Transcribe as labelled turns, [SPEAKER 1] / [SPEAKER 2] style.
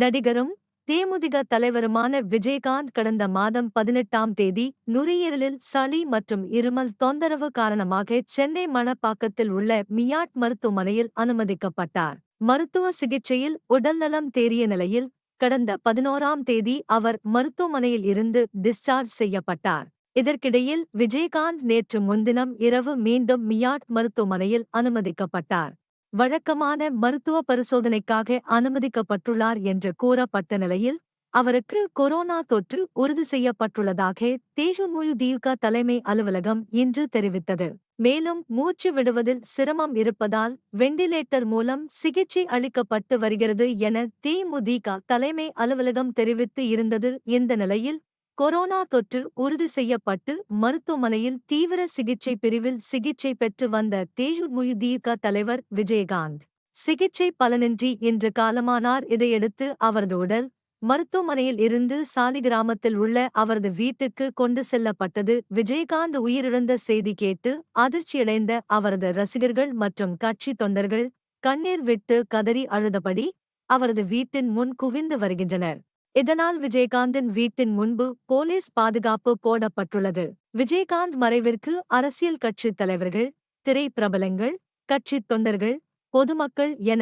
[SPEAKER 1] நடிகரும் தேமுதிக தலைவருமான விஜயகாந்த் கடந்த மாதம் பதினெட்டாம் தேதி நுரையீரலில் சளி மற்றும் இருமல் தொந்தரவு காரணமாக சென்னை மணப்பாக்கத்தில் உள்ள மியாட் மருத்துவமனையில் அனுமதிக்கப்பட்டார். மருத்துவ சிகிச்சையில் உடல்நலம் தேறிய நிலையில் கடந்த பதினோராம் தேதி அவர் மருத்துவமனையில் இருந்து டிஸ்சார்ஜ் செய்யப்பட்டார். இதற்கிடையில் விஜயகாந்த் நேற்று முன்தினம் இரவு மீண்டும் மியாட் மருத்துவமனையில் அனுமதிக்கப்பட்டார். வழக்கமான மருத்துவ பரிசோதனைக்காக அனுமதிக்கப்பட்டுள்ளார் என்று கூறப்பட்ட நிலையில் அவருக்கு கொரோனா தொற்று உறுதி செய்யப்பட்டுள்ளதாக தேஜமுழு திமுக தலைமை அலுவலகம் இன்று தெரிவித்தது. மேலும் மூச்சு விடுவதில் சிரமம் இருப்பதால் வெண்டிலேட்டர் மூலம் சிகிச்சை அளிக்கப்பட்டு வருகிறது என தேமுதிக தலைமை அலுவலகம் தெரிவித்து இருந்தது. இந்த நிலையில் கொரோனா தொற்று உறுதி செய்யப்பட்டு மருத்துவமனையில் தீவிர சிகிச்சை பிரிவில் சிகிச்சை பெற்று வந்த தேஜமுழு தலைவர் விஜயகாந்த். சிகிச்சை பலனின்றி இன்று காலமானார். இதையடுத்து அவரது உடல் மருத்துவமனையில் இருந்து சாலிகிராமத்தில் உள்ள அவரது வீட்டுக்கு கொண்டு செல்லப்பட்டது. விஜயகாந்த் உயிரிழந்த செய்தி கேட்டு அதிர்ச்சியடைந்த அவரது ரசிகர்கள் மற்றும் கட்சி தொண்டர்கள் கண்ணீர் விட்டு கதறி அழுதபடி அவரது வீட்டின் முன் குவிந்து வருகின்றனர். இதனால் விஜயகாந்தின் வீட்டின் முன்பு போலீஸ் பாதுகாப்பு போடப்பட்டுள்ளது. விஜயகாந்த் மறைவிற்கு அரசியல் கட்சித் தலைவர்கள் திரை பிரபலங்கள் கட்சித் தொண்டர்கள் பொதுமக்கள் என